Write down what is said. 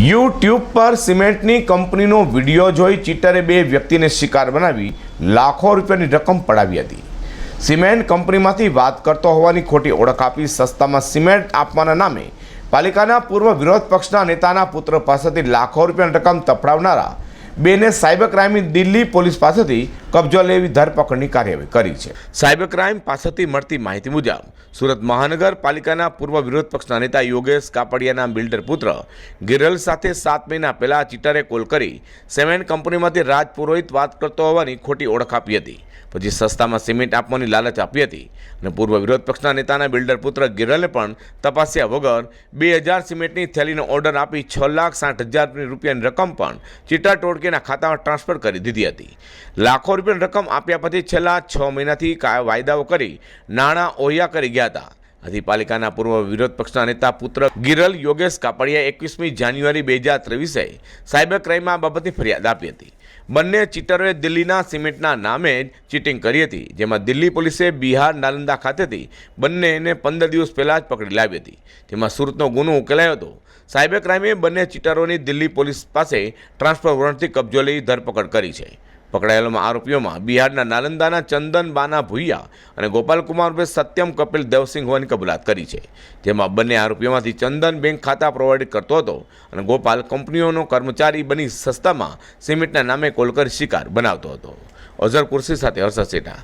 YouTube પર સિમેન્ટની કંપનીનો video જોઈ ચીટરે બે વ્યક્તિને શિકાર બનાવી લાખો રૂપિયાની રકમ પડાવી હતી. સિમેન્ટ કંપનીમાંથી વાત કરતો હોવાની ખોટી ઓળખ આપી સસ્તામાં સિમેન્ટ આપવાના નામે પાલિકાના પૂર્વ વિરોધ પક્ષના નેતાના પુત્ર પાસેથી લાખો રૂપિયાની રકમ તફડાવનારા બેને સાયબર ક્રાઇમની દિલ્હી પોલીસ પાસેથી કબજો લેવી, ધરપકડની કાર્યવાહી કરી છે. સાયબર ક્રાઇમ પાસેથી મળતી માહિતી મુજબ, સુરત મહાનગરપાલિકાના પૂર્વ વિરોધ પક્ષના નેતા યોગેશ કાપડિયાના બિલ્ડર પુત્ર ગિરલ સાથે સાત મહિના પહેલા ચીટરે કોલ કરી સિમેન્ટ કંપનીમાંથી રાજ પુરોહિત વાત કરતો હોવાની ખોટી ઓળખ આપી હતી. પછી સસ્તામાં સિમેન્ટ આપવાની લાલચ આપી હતી અને પૂર્વ વિરોધ પક્ષના નેતાના બિલ્ડર પુત્ર ગિરલે પણ તપાસ્યા વગર બે હજાર સિમેન્ટની થેલીનો ઓર્ડર આપી છ લાખ સાઠ હજાર રૂપિયાની રકમ પણ ચીટા ટોળકીના ખાતામાં ટ્રાન્સફર કરી દીધી હતી. લાખો રૂપિયાની રકમ આપ્યા પછી છેલ્લા છ મહિનાથી વાયદાઓ કરી નાણાં ઓહિયા કરી ગયા હતા. આથી પાલિકાના પૂર્વ વિરોધ પક્ષના નેતા પુત્ર ગિરલ યોગેશ કાપડિયા એકવીસમી જાન્યુઆરી બે હજાર ત્રેવીસે સાયબર ક્રાઇમમાં આ બાબતની ફરિયાદ આપી હતી. બંને ચીટરોએ દિલ્હીના સિમેન્ટના નામે જ ચીટિંગ કરી હતી, જેમાં દિલ્હી પોલીસે બિહાર નાલંદા ખાતેથી બંનેને પંદર દિવસ પહેલાં જ પકડી લાવી હતી. તેમાં સુરતનો ગુનો ઉકેલાયો હતો. સાયબર ક્રાઇમે બંને ચીટરોની દિલ્હી પોલીસ પાસે ટ્રાન્સફર વોરંટથી કબજો લઈ ધરપકડ કરી છે. પકડાયેલા આરોપીઓમાં બિહારના નાલંદાના ચંદન બાના ભુઈયા અને ગોપાલકુમાર ઉર્ફે સત્યમ કપિલ દેવસિંહ હોવાની કબૂલાત કરી છે. જેમાં બંને આરોપીઓમાંથી ચંદન બેંક ખાતા પ્રોવાઈડ કરતો હતો અને ગોપાલ કંપનીઓનો કર્મચારી બની સસ્તામાં સિમેન્ટના નામે કોલકર શિકાર બનાવતો હતો. અઝર કુર્સી સાથે હર્ષદ સેઠા